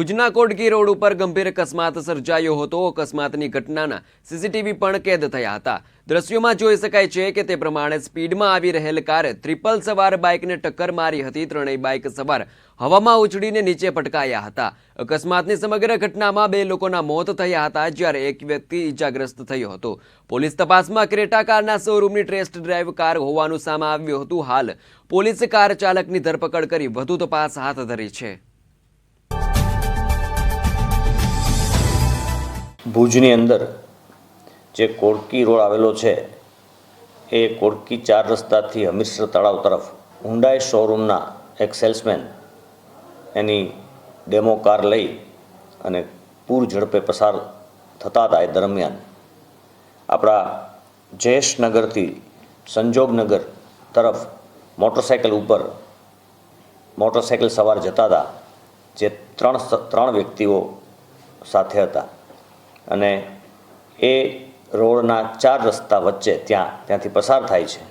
ભુજના કોટકી રોડ ઉપર ગંભીર અકસ્માત સર્જાયો હતો. અકસ્માતની ઘટનાના સીસીટીવી પણ કેદ થયા હતા. દ્રશ્યોમાં જોઈ શકાય છે કે તે પ્રમાણે સ્પીડમાં આવી રહેલ કારે ત્રિપલ સવાર બાઇકને ટક્કર મારી હતી. ત્રણેય બાઇક સવાર હવામાં ઉછળીને નીચે પટકાયા હતા. અકસ્માતની સમગ્ર ઘટનામાં બે લોકોના મોત થયા હતા, જ્યારે એક વ્યક્તિ ઈજાગ્રસ્ત થયો હતો. પોલીસ તપાસમાં ક્રેટા કારના શોરૂમની ટેસ્ટ ડ્રાઈવ કાર હોવાનું સામે આવ્યું હતું. હાલ પોલીસે કાર ચાલકની ધરપકડ કરી વધુ તપાસ હાથ ધરી છે. ભુજની અંદર જે કોડકી રોડ આવેલો છે, એ કોડકી ચાર રસ્તાથી હમીરસર તળાવ તરફ હુંડાઈ શોરૂમના એક સેલ્સમેન એની ડેમો કાર લઈ અને પૂર ઝડપે પસાર થતા હતા એ દરમિયાન. આપણા જયેશનગરથી સંજોગનગર તરફ મોટરસાઇકલ ઉપર મોટરસાઇકલ સવાર જતા હતા, જે ત્રણ ત્રણ વ્યક્તિઓ સાથે હતા. અને એ રોડના ચાર રસ્તા વચ્ચે ત્યાં, ત્યાંથી પસાર થાય છે.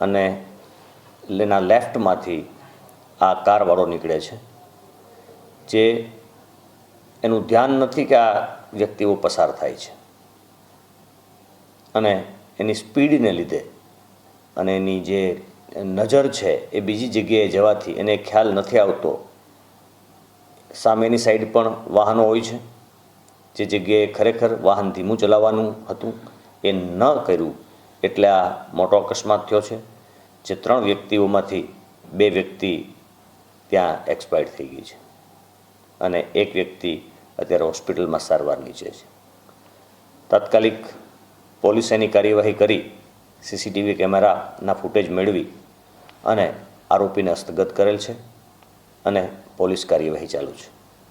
અને એના લેફ્ટમાંથી આ કારવાળો નીકળે છે, જે એનું ધ્યાન નથી કે આ વ્યક્તિઓ પસાર થાય છે. અને એની સ્પીડને લીધે અને એની જે નજર છે એ બીજી જગ્યાએ જવાથી એને ખ્યાલ નથી આવતો. સામેની સાઈડ પણ વાહનો હોય છે. જે જગ્યાએ ખરેખર વાહન ધીમું ચલાવવાનું હતું એ ન કર્યું એટલે આ મોટો અકસ્માત થયો છે, જે ત્રણ વ્યક્તિઓમાંથી બે વ્યક્તિ ત્યાં એક્સપાયર્ડ થઈ ગઈ છે અને એક વ્યક્તિ અત્યારે હોસ્પિટલમાં સારવાર નીચે છે. તાત્કાલિક પોલીસ એની કાર્યવાહી કરી, સીસીટીવી કેમેરાના ફૂટેજ મેળવી અને આરોપીને હસ્તગત કરેલ છે અને પોલીસ કાર્યવાહી ચાલુ છે.